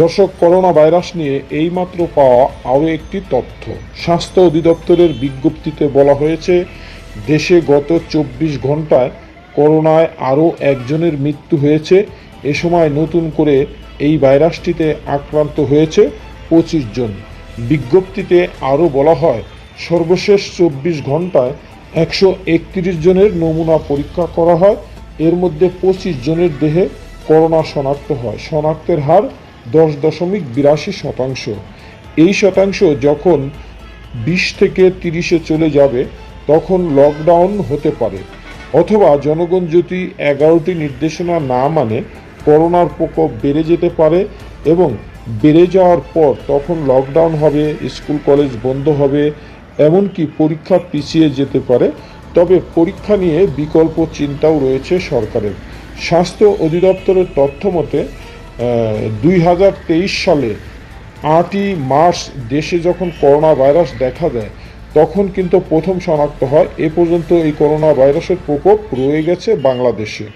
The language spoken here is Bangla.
দর্শক করোনা ভাইরাস নিয়ে এইমাত্র পাওয়া আরও একটি তথ্য। স্বাস্থ্য অধিদপ্তরের বিজ্ঞপ্তিতে বলা হয়েছে, দেশে গত চব্বিশ ঘন্টায় করোনায় আরও একজনের মৃত্যু হয়েছে। এ সময় নতুন করে এই ভাইরাসটিতে আক্রান্ত হয়েছে পঁচিশ জন। বিজ্ঞপ্তিতে আরও বলা হয়, সর্বশেষ চব্বিশ ঘন্টায় একশো একত্রিশ জনের নমুনা পরীক্ষা করা হয়। এর মধ্যে পঁচিশ জনের দেহে করোনা শনাক্ত হয়। শনাক্তের হার দশ দশমিক বিরাশি শতাংশ। এই শতাংশ যখন বিশ থেকে তিরিশে চলে যাবে, তখন লকডাউন হতে পারে। অথবা জনগণ যদি এগারোটি নির্দেশনা না মানে করোনার প্রকোপ বেড়ে যেতে পারে এবং বেড়ে যাওয়ার পর তখন লকডাউন হবে, স্কুল, কলেজ বন্ধ হবে, এমনকি পরীক্ষা পিছিয়ে যেতে পারে। তবে পরীক্ষা নিয়ে বিকল্প চিন্তাও রয়েছে সরকারের। স্বাস্থ্য অধিদপ্তরের তথ্য মতে দুই হাজার তেইশ সালে আটই মার্চ দেশে যখন করোনা ভাইরাস দেখা দেয়, তখন কিন্তু প্রথম শনাক্ত হয়, এ পর্যন্ত এই করোনা ভাইরাসের প্রকোপ রয়ে গেছে বাংলাদেশে।